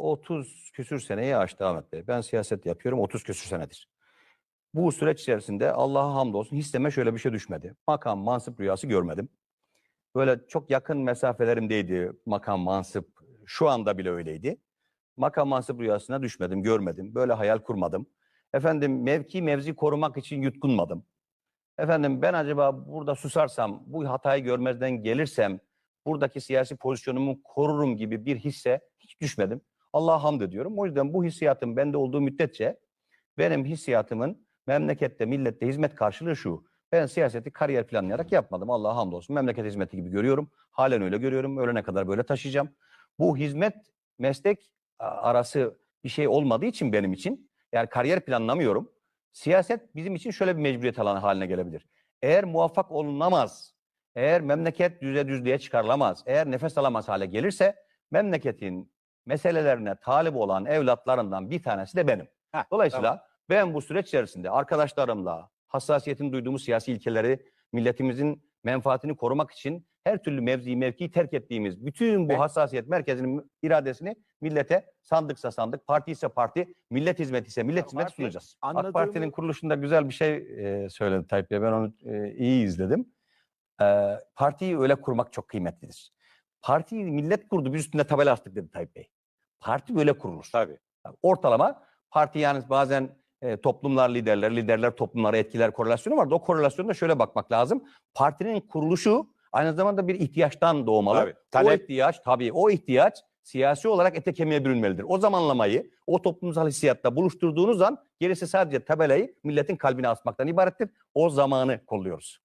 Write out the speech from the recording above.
30 küsür seneyi aştı Ahmet Bey. Ben siyaset yapıyorum 30 küsür senedir. Bu süreç içerisinde Allah'a hamdolsun hisseme şöyle bir şey düşmedi. Makam, mansıp rüyası görmedim. Böyle çok yakın mesafelerimdeydi makam, mansıp. Şu anda bile öyleydi. Makam, mansıp rüyasına düşmedim, görmedim. Böyle hayal kurmadım. Efendim mevki, mevzi korumak için yutkunmadım. Efendim ben acaba burada susarsam, bu hatayı görmezden gelirsem, buradaki siyasi pozisyonumu korurum gibi bir hisse hiç düşmedim. Allah'a hamd ediyorum. O yüzden bu hissiyatın bende olduğu müddetçe benim hissiyatımın memlekette, millette hizmet karşılığı şu. Ben siyaseti kariyer planlayarak yapmadım. Allah'a hamdolsun. Memleket hizmeti gibi görüyorum. Halen öyle görüyorum. Ölene kadar böyle taşıyacağım. Bu hizmet, meslek arası bir şey olmadığı için benim için, yani kariyer planlamıyorum. Siyaset bizim için şöyle bir mecburiyet alanı haline gelebilir. Eğer muvaffak olunamaz, eğer memleket düze düzlüğe çıkarılamaz, eğer nefes alamaz hale gelirse memleketin meselelerine talip olan evlatlarından bir tanesi de benim. Heh, Dolayısıyla ben bu süreç içerisinde arkadaşlarımla hassasiyetini duyduğumuz siyasi ilkeleri, milletimizin menfaatini korumak için her türlü mevzi mevkiyi terk ettiğimiz bütün bu hassasiyet merkezinin iradesini millete sandıksa sandık, parti ise parti, millet hizmeti ise millet hizmeti parti sunacağız. AK Parti'nin kuruluşunda güzel bir şey e, söyledi Tayyip Bey. Ben onu e, iyi izledim. E, partiyi öyle kurmak çok kıymetlidir. Partiyi millet kurdu, biz üstünde tabela astık dedi Tayyip Bey. Parti böyle kurulur. Tabii. Ortalama parti yani bazen e, toplumlar liderler, liderler toplumlara etkiler korelasyonu vardı. O korelasyonda şöyle bakmak lazım. Partinin kuruluşu aynı zamanda bir ihtiyaçtan doğmalı. Tabii. O Talep ihtiyaç tabii o ihtiyaç siyasi olarak ete kemiğe bürünmelidir. O zamanlamayı o toplumsal hissiyatta buluşturduğunuz an gerisi sadece tabelayı milletin kalbine asmaktan ibarettir. O zamanı kolluyoruz.